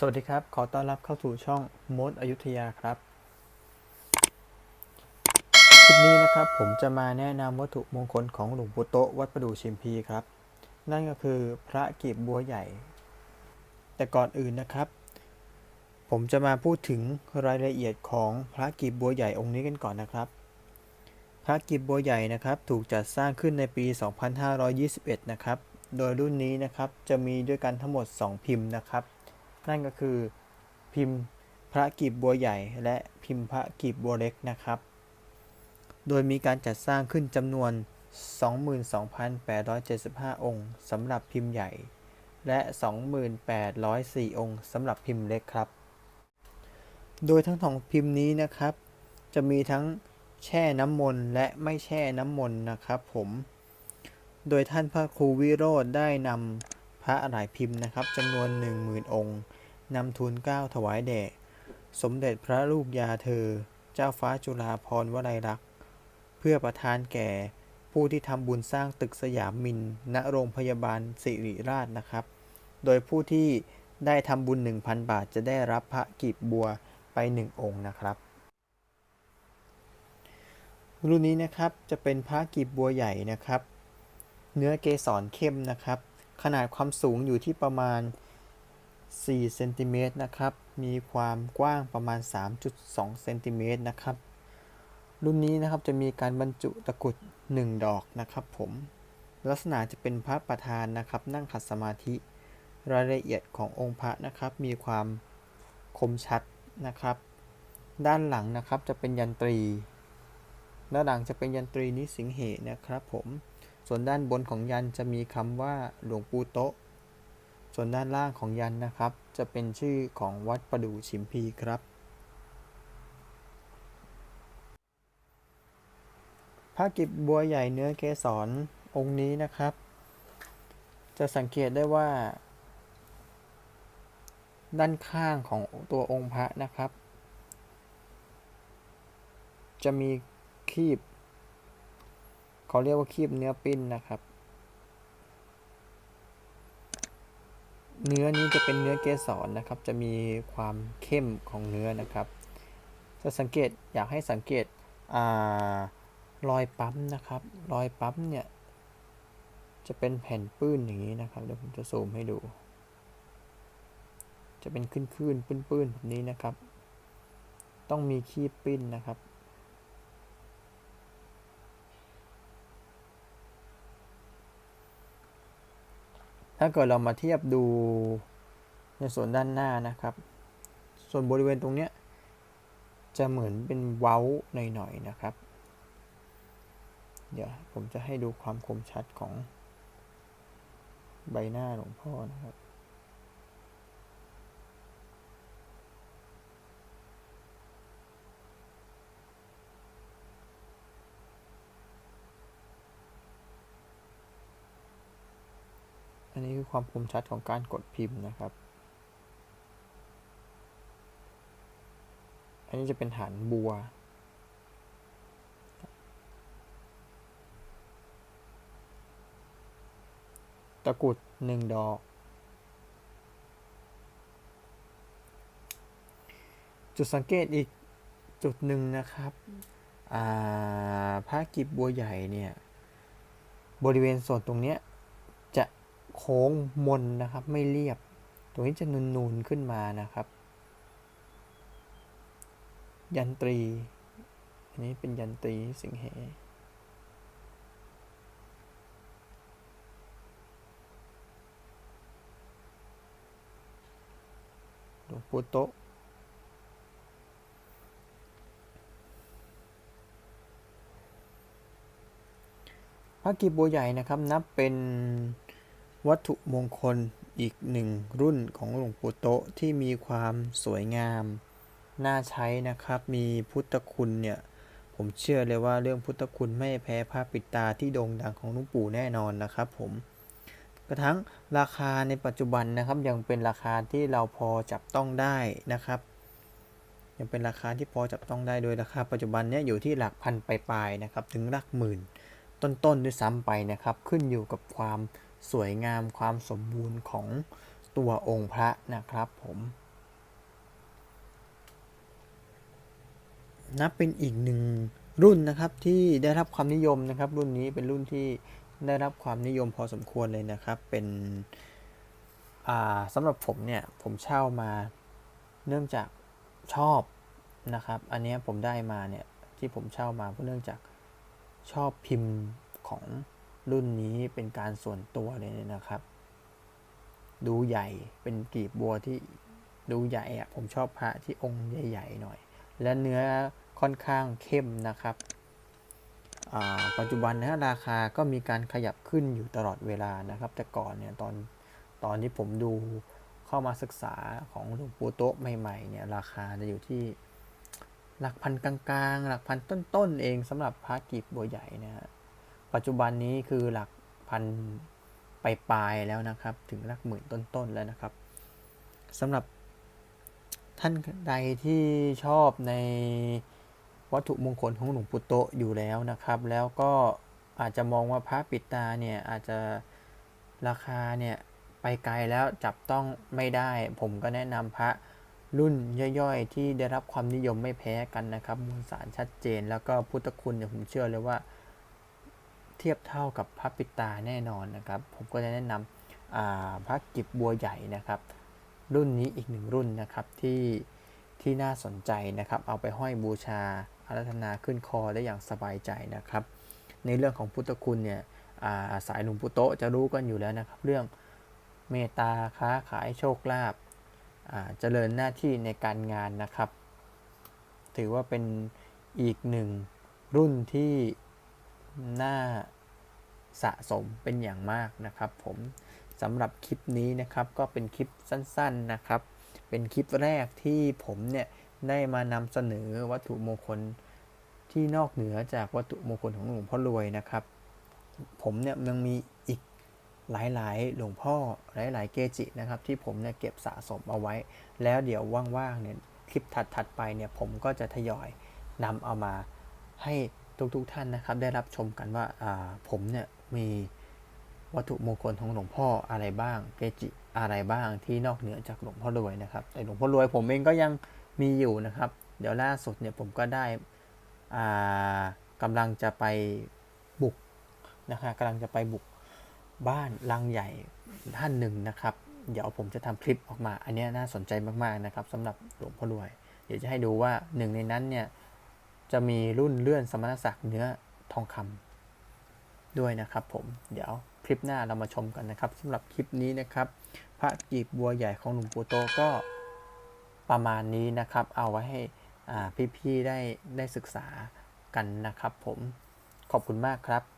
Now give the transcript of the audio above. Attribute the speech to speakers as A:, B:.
A: สวัสดีครับ ขอต้อนรับเข้าสู่ช่องมดอยุธยาครับ คลิปนี้นะครับผมจะมาแนะนำวัตถุมงคลของหลวงปู่โตวัดประดู่ชิมพีครับ นั่นก็คือพระกีบบัวใหญ่ แต่ก่อนอื่นนะครับ ผมจะมาพูดถึงรายละเอียดของพระกีบบัวใหญ่องค์นี้กันก่อนนะครับ พระกีบบัวใหญ่นะครับถูกจัดสร้างขึ้นในปี 2521 นะครับ โดยรุ่นนี้นะครับจะมีด้วยกันทั้งหมด 2 พิมพ์นะครับ นั่นก็คือพิมพ์พระกีบบัวใหญ่และพิมพ์พระกีบบัวเล็กนะครับ โดยมีการจัดสร้างขึ้นจำนวน 22,875 องค์สำหรับพิมพ์ใหญ่ และ 2804 องค์สำหรับพิมพ์เล็กครับ โดยทั้งสองพิมพ์นี้นะครับ จะมีทั้งแช่น้ำมนต์และไม่แช่น้ำมนต์นะครับผม โดยท่านพระครูวิโรธได้นำ ระหลายพิมพ์นะครับจำนวน 10,000 องค์นำทูลเกล้าถวายแด่สมเด็จพระลูกยาเธอ เจ้าฟ้าจุฬาภรวลัยลักษณ์เพื่อประทานแก่ผู้ที่ทำบุญสร้างตึกสยามมินณโรงพยาบาลสิริราชนะครับ โดยผู้ที่ได้ทำบุญ 1,000 บาทจะได้รับพระกีบบัวไป 1 องค์นะครับรุ่นนี้นะครับจะเป็นพระกีบบัวใหญ่นะครับ เนื้อเกสรเข้มนะครับ ขนาดความสูงอยู่ที่ประมาณ4เซนติเมตรนะครับ มีความกว้างประมาณ 3.2เซนติเมตรนะครับ รุ่นนี้นะครับจะมีการบรรจุตะกรุด 1 ดอกนะครับผม ลักษณะจะเป็นพระประธานนะครับ นั่งขัดสมาธิ รายละเอียดขององค์พระนะครับ มีความคมชัดนะครับ ด้านหลังนะครับจะเป็นยันตรี ด้านหลังจะเป็นยันตรีนิสิงเหนะครับผม ส่วนด้านบนของยันจะมีคำว่าหลวงปู่โตะส่วนด้านล่างของยันนะครับ จะเป็นชื่อของวัดประดู่ชิมพีครับพระกิบบัวใหญ่เนื้อเกสรองค์นี้นะครับ จะสังเกตได้ว่า ด้านข้างของตัวองค์พระนะครับ จะมีคีบ เขาเรียกว่าคีบเนื้อปิ้นนะครับ เนื้อนี้จะเป็นเนื้อเกสรนะครับ จะมีความเข้มของเนื้อนะครับจะสังเกตอยากให้สังเกตอรอยปั๊มนะครับ รอยปั๊มเนี่ยจะเป็นแผ่นปื้นอย่างนี้นะครับ เดี๋ยวผมจะซูมให้ดู จะเป็นขึ้นขึ้นปื้นปื้นๆแบบนี้นะครับ ต้องมีคีบปิ้นนะครับาเกิดเรามาเทียบดูในส่วนด้านหน้านะครับ ส่วนบริเวณตรงเนี้ยจะเหมือนเป็นเว้าหน่อยๆนะครับ เดี๋ยวผมจะให้ดูความคมชัดของใบหน้าหลวงพ่อนะครับ อันนี้คือความคมชัดของการกดพิมพ์นะครับ อันนี้จะเป็นฐานบัว ตะกรุดหนึ่งดอกจุดสังเกตอีกจุดหนึ่งนะครับอ่ากิบบัวใหญ่เนี่ย บริเวณส่วนตรงเนี้ย โค้งมนนะครับ ไม่เรียบ ตรงนี้จะนูนๆขึ้นมานะครับ ยันตรี อันนี้เป็นยันตรีสิงเหหลวงปู่โตพระกีบบัวใหญ่นะครับนับเป็น วัตถุมงคลอีกหนึ่งรุ่นของหลวงปู่โตะที่มีความสวยงาม น่าใช้นะครับ มีพุทธคุณเนี่ย ผมเชื่อเลยว่าเรื่องพุทธคุณไม่แพ้ผ้าปิดตาที่โด่งดังของหลวงปู่แน่นอนนะครับผมกระทั่งราคาในปัจจุบันนะครับยังเป็นราคาที่เราพอจับต้องได้นะครับ ยังเป็นราคาที่พอจับต้องได้โดยราคาปัจจุบันเนี้ยอยู่ที่หลักพันปลายๆนะครับถึงหลักหมื่นต้นๆด้วยซ้ำไปนะครับ ขึ้นอยู่กับความ สวยงามความสมบูรณ์ของตัวองค์พระนะครับผมนับเป็นอีกหนึ่งรุ่นนะครับที่ได้รับความนิยมนะครับ รุ่นนี้เป็นรุ่นที่ได้รับความนิยมพอสมควรเลยนะครับ เป็นสำหรับผมเนี่ยผมเช่ามาเนื่องจากชอบนะครับ อันนี้ผมได้มาเนี่ยที่ผมเช่ามาเพราะเนื่องจากชอบพิมพ์ของ รุ่นนี้เป็นการส่วนตัวเลยนะครับ ดูใหญ่เป็นกีบบัวที่ดูใหญ่อะผมชอบพระที่องค์ใหญ่ๆหน่อย และเนื้อค่อนข้างเข้มนะครับปัจจุบันนะราคาก็มีการขยับขึ้นอยู่ตลอดเวลานะครับ แต่ก่อนเนี่ยตอนตอนที่ผมดูเข้ามาศึกษาของหลวงปู่โต๊ะใหม่ๆเนี่ยราคาจะอยู่ที่หลักพันกลางๆ หลักพันต้นๆเองสำหรับพระกีบบัวใหญ่นะฮะ ปัจจุบันนี้คือหลักพันไปปลายแล้วนะครับ ถึงหลักหมื่นต้นๆแล้วนะครับสำหรับท่านใดที่ชอบในวัตถุมงคลของหลวงปู่โตอยู่แล้วนะครับ แล้วก็อาจจะมองว่าพระปิดตาเนี่ยอาจจะราคาเนี่ยไปไกลแล้วจับต้องไม่ได้ ผมก็แนะนำพระรุ่นย่อยๆ ที่ได้รับความนิยมไม่แพ้กันนะครับมวลสารชัดเจน แล้วก็พุทธคุณเนี่ยผมเชื่อเลยว่า เทียบเท่ากับพระปิตาแน่นอนนะครับ ผมก็จะแนะนำพระกิบบัวใหญ่นะครับ รุ่นนี้อีกหนึ่งรุ่นนะครับที่ที่น่าสนใจนะครับ เอาไปห้อยบูชาอารัธนาขึ้นคอได้อย่างสบายใจนะครับ ในเรื่องของพุทธคุณเนี่ยาสายหลวงปู่โตจะรู้กันอยู่แล้วนะครับ เรื่องเมตตาค้าขายโชคลาภเจริญหน้าที่ในการงานนะครับ ถือว่าเป็นอีกหนึ่งรุ่นที่ น่าสะสมเป็นอย่างมากนะครับ ผมสำหรับคลิปนี้นะครับก็เป็นคลิปสั้นๆนะครับ เป็นคลิปแรกที่ผมเนี่ยได้มานำเสนอวัตถุมงคลที่นอกเหนือจากวัตถุมงคลของหลวงพ่อรวยนะครับ ผมเนี่ยยังมีอีกหลายๆ หลวงพ่อหลายๆ เกจินะครับ ที่ผมเนี่ยเก็บสะสมเอาไว้ แล้วเดี๋ยวว่างๆเนี่ยคลิปถัดๆไปเนี่ยผมก็จะทยอยนำเอามาให้ ทุกๆท่านนะครับ ได้รับชมกันว่าาผมเนี่ยมีวัตถุมงคลของหลวงพ่ออะไรบ้าง เกจิอะไรบ้างที่นอกเหนือจากหลวงพ่อรวยนะครับแต่หลวงพ่อรวยผมเองก็ยังมีอยู่นะครับ เดี๋ยวล่าสุดเนี่ยผมก็ได้อ่ากำลังจะไปบุกนะครับกำลังจะไปบุกบ้านลังใหญ่ท่านหนึ่งนะครับ เดี๋ยวผมจะทำคลิปออกมา อันนี้น่าสนใจมากๆนะครับสำหรับหลวงพ่อรวย เดี๋ยวจะให้ดูว่าหนึ่งในนั้นเนี่ย จะมีรุ่นเลื่อนสมณศักดิ์เนื้อทองคำด้วยนะครับผมเดี๋ยวคลิปหน้าเรามาชมกันนะครับสำหรับคลิปนี้นะครับ พระกีบบัวใหญ่ของหลวงปู่โตก็ประมาณนี้นะครับ เอาไว้ให้พี่ๆได้ได้ศึกษากันนะครับผมขอบคุณมากครับ